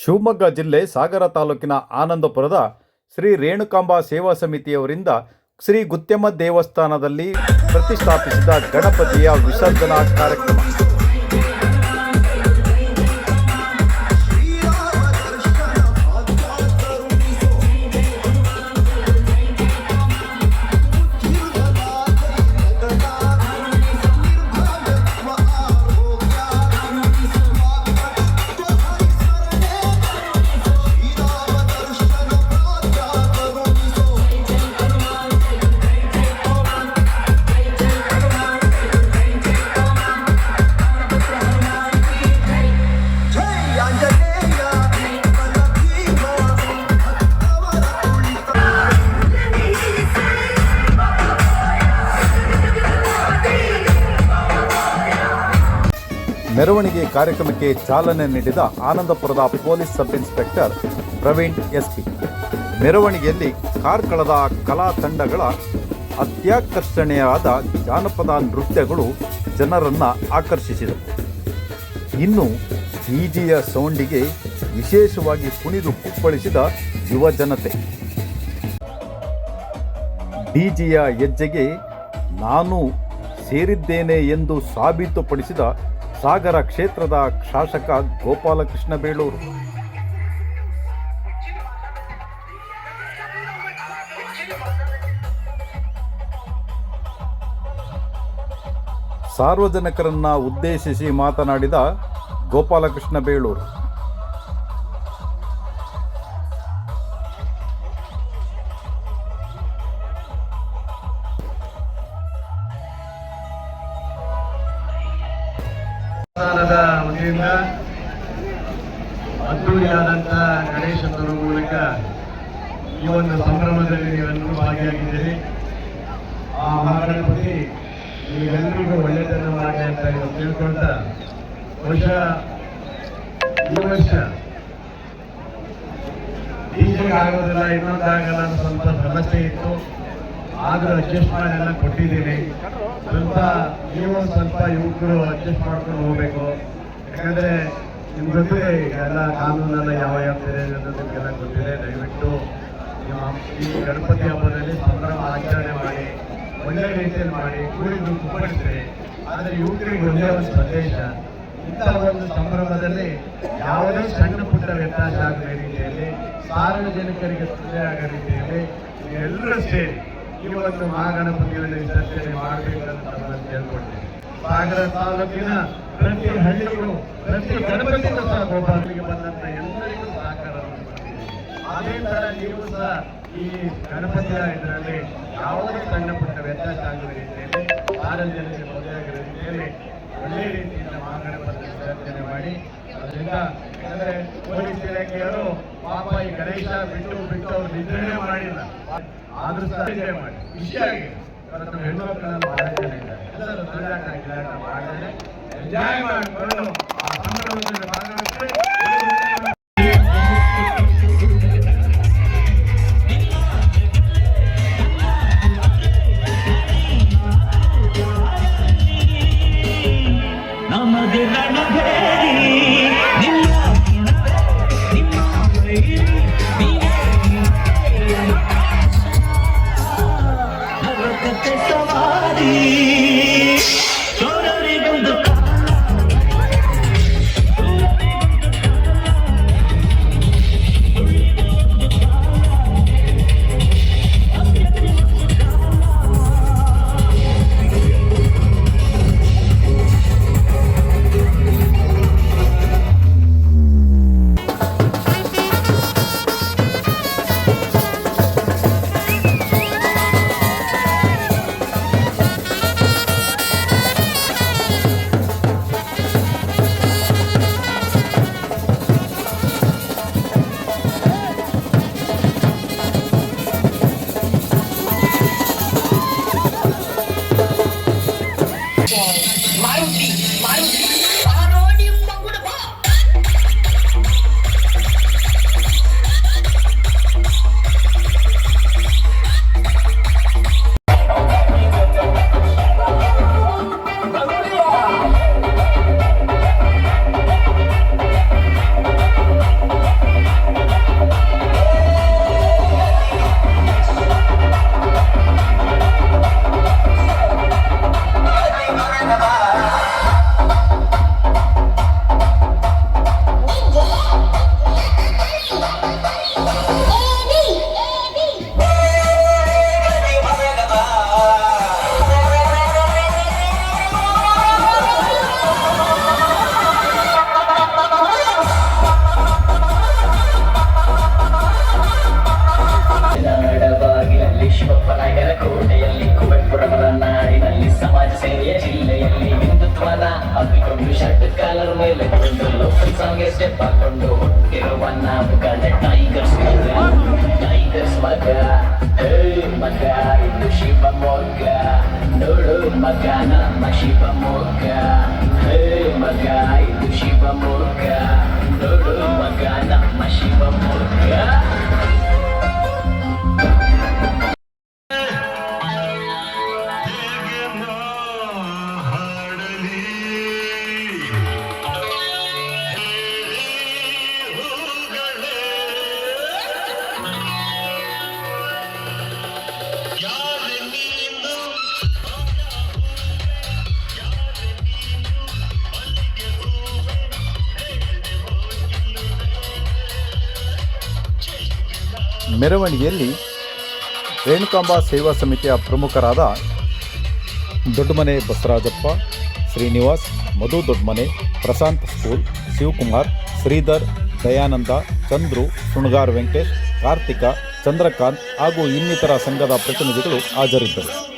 ಶಿವಮೊಗ್ಗ ಜಿಲ್ಲೆ ಸಾಗರ ತಾಲೂಕಿನ ಆನಂದಪುರದ ಶ್ರೀ ರೇಣುಕಾಂಬ ಸೇವಾ ಸಮಿತಿಯವರಿಂದ ಶ್ರೀ ಗುತ್ಯಮ್ಮ ದೇವಸ್ಥಾನದಲ್ಲಿ ಪ್ರತಿಷ್ಠಾಪಿಸಿದ ಗಣಪತಿಯ ವಿಸರ್ಜನಾ ಕಾರ್ಯಕ್ರಮ. ಮೆರವಣಿಗೆ ಕಾರ್ಯಕ್ರಮಕ್ಕೆ ಚಾಲನೆ ನೀಡಿದ ಆನಂದಪುರದ police sub inspector Praveen S P. ಮೆರವಣಿಗೆಯಲ್ಲಿ ಕಾರ್ಕಳದ ಕಲಾ ತಂಡಗಳ ಅತ್ಯಾಕರ್ಷಣೀಯವಾದ ಜಾನಪದ ನೃತ್ಯಗಳು ಜನರನ್ನ ಆಕರ್ಷಿಸಿದವು. ಇನ್ನು ಜಿಜಿಯ ಸೌಂಡಿಗೆ ವಿಶೇಷವಾಗಿ ಕುಣಿದು ಕುಪ್ಪಳಿಸಿದ ಯುವ ಜನತೆ. ಡಿಜಿಯ ಹೆಜ್ಜೆಗೆ ನಾನು ಸೇರಿದ್ದೇನೆ ಎಂದು ಸಾಬೀತುಪಡಿಸಿದ ಸಾಗರ ಕ್ಷೇತ್ರದ ಶಾಸಕ ಗೋಪಾಲಕೃಷ್ಣ ಬೇಳೂರು. ಸಾರ್ವಜನಿಕರನ್ನ ಉದ್ದೇಶಿಸಿ ಮಾತನಾಡಿದ ಗೋಪಾಲಕೃಷ್ಣ ಬೇಳೂರು. ವತಿಯಿಂದ ಅದ್ದೂರಿಯಾದಂಥ ಗಣೇಶನವರ ಮೂಲಕ ಈ ಒಂದು ಸಂಭ್ರಮದಲ್ಲಿ ನೀವೆಲ್ಲರೂ ಭಾಗಿಯಾಗಿದ್ದೀರಿ. ಆ ಮಹಾಗಣಪತಿ ನೀವೆಲ್ಲರಿಗೂ ಒಳ್ಳೆಯದನ್ನು ಮಾಡಿ ಅಂತ ನೀವು ತಿಳ್ಕೊಳ್ತಾ ವರ್ಷ ಈ ವರ್ಷ ಡಿಜೆಗೆ ಆಗೋದಿಲ್ಲ ಇನ್ನೊಂದಾಗಲ್ಲ ಅಂತ ಸ್ವಲ್ಪ ಸಮಸ್ಯೆ ಇತ್ತು. ಆದರೂ ಅಡ್ಜಸ್ಟ್ ಮಾಡಿ ಎಲ್ಲ ಕೊಟ್ಟಿದ್ದೀನಿ. ಸ್ವಲ್ಪ ನೀವು ಸ್ವಲ್ಪ ಯುವಕರು ಅಡ್ಜಸ್ಟ್ ಮಾಡ್ಕೊಂಡು ಹೋಗ್ಬೇಕು. ಯಾಕಂದ್ರೆ ನಿಮ್ಮ ಜೊತೆ ಎಲ್ಲ ಕಾನೂನೆಲ್ಲ ಯಾವ ಯಾವ ಇದೆ ಅನ್ನೋದು ಗೊತ್ತಿದೆ, ದಯವಿಟ್ಟು ಈ ಗಣಪತಿ ಹಬ್ಬದಲ್ಲಿ ಸಂಭ್ರಮ ಆಚರಣೆ ಮಾಡಿ, ಒಳ್ಳೆ ರೀತಿಯಲ್ಲಿ ಮಾಡಿ, ಕೂಡಿದ್ದು ಕುಪ್ಪಡಿಸ್ರಿ ಆದರೆ ಯುವಕರಿಗೆ ಒಂದೇ ಒಂದು ಸಂದೇಶ, ಇಂಥ ಒಂದು ಸಂಭ್ರಮದಲ್ಲಿ ಯಾವುದೇ ಸಣ್ಣ ಪುಟ್ಟ ವ್ಯತ್ಯಾಸ ಆಗದ ರೀತಿಯಲ್ಲಿ, ಸಾರ್ವಜನಿಕರಿಗೆ ತೊಂದರೆ ಆಗೋ ರೀತಿಯಲ್ಲಿ ಎಲ್ಲರೂ ಸೇರಿ ಈ ಒಂದು ಮಹಾಗಣಪತಿಯನ್ನು ವಿಸರ್ಜನೆ ಮಾಡಬೇಕು ಅಂತ ಕೇಳ್ಕೊಳ್ತೀನಿ. ಸಾಗರ ತಾಲೂಕಿನ ಪ್ರತಿ ಹಳ್ಳಿಗಳು, ಪ್ರತಿ ಗಣಪತಿಗೂ ಸಹ ಗೋಪಾಲಿಗೆ ಬಂದಂತ ಎಲ್ಲರಿಗೂ ಕೊಡ್ತೀನಿ. ಅದೇ ತರ ನೀವು ಸಹ ಈ ಗಣಪತಿಯ ಇದರಲ್ಲಿ ಯಾವುದೇ ಸಣ್ಣ ಪುಟ್ಟ ವ್ಯತ್ಯಾಸ ಆಗದ ರೀತಿಯಲ್ಲಿ ಸಾರ್ವಜನಿಕರಿಗೆ ತೊಂದರೆ ಆಗದ ರೀತಿಯಲ್ಲಿ ಒಳ್ಳೆ ರೀತಿಯಿಂದ ಮಹಾಗಣಪತಿ ವಿಸರ್ಜನೆ ಮಾಡಿ, ಅದರಿಂದ ಯಾಕಂದ್ರೆ ಪೊಲೀಸ್ ಇಲಾಖೆಯವರು ಪಾಪ ಈ ಗಣೇಶ ಬಿಟ್ಟು ಬಿಟ್ಟು ಅವರು ನಿದ್ರೆ ಮಾಡಿಲ್ಲ. ಆದ್ರೂ ಸಹ ನಿದ್ರೆ ಮಾಡಿ. ಖುಷಿಯಾಗಿ ಇವತ್ತು ಮಕ್ಕಳನ್ನು ಬಹಳ ಜನ ಇದ್ದಾರೆ. ಎಲ್ಲರೂ ತುಂಟಾಟ ಗಿಲಾಟ ஜாயமான பண்ணணும் Maruti, Maruti, Maruti. ಕೋಟೆಯಲ್ಲಿ ಕುವೆಂಪುರವರ ನಾಡಿನಲ್ಲಿ ಸಮಾಜ ಸೇವೆಯ ಜಿಲ್ಲೆಯಲ್ಲಿ ಹಿಂದುತ್ವದ ಹಬ್ಬಿಕೊಂಡು ಶರ್ಟ್ ಕಾಲರ್ ಮೇಲೆ ಕೊಂಡು ಲೋಕಲ್ ಸಾಂಗ್ ಸ್ಟೆಪ್ ಹಾಕೊಂಡು ಹೊಟ್ಟಿರುವ ನಾವು ಕಡೆ ಟೈಗರ್ಸ್ ಟೈಗರ್ಸ್ ಮಗ. ಮಗ, ಇದು ಶಿವಮೊಗ್ಗ ನೋಡು ಮಗ, ನಮ್ಮ ಶಿವಮೊಗ್ಗ ಮಗ, ಇದು ಶಿವಮೊಗ್ಗ ಮೆರವಣಿಗೆಯಲ್ಲಿ ರೇಣುಕಾಂಬ ಸೇವಾ ಸಮಿತಿಯ ಪ್ರಮುಖರಾದ ದೊಡ್ಡಮನೆ ಬಸವರಾಜಪ್ಪ, ಶ್ರೀನಿವಾಸ್, ಮಧು ದೊಡ್ಡಮನೆ, ಪ್ರಶಾಂತ್ ಸ್ಕೂಲ್, ಶಿವಕುಮಾರ್, ಶ್ರೀಧರ್, ದಯಾನಂದ, ಚಂದ್ರು ಸುಣಗಾರ್ ವೆಂಕಟೇಶ್, ಕಾರ್ತಿಕ, ಚಂದ್ರಕಾಂತ್ ಹಾಗೂ ಇನ್ನಿತರ ಸಂಘದ ಪ್ರತಿನಿಧಿಗಳು ಹಾಜರಿದ್ದರು.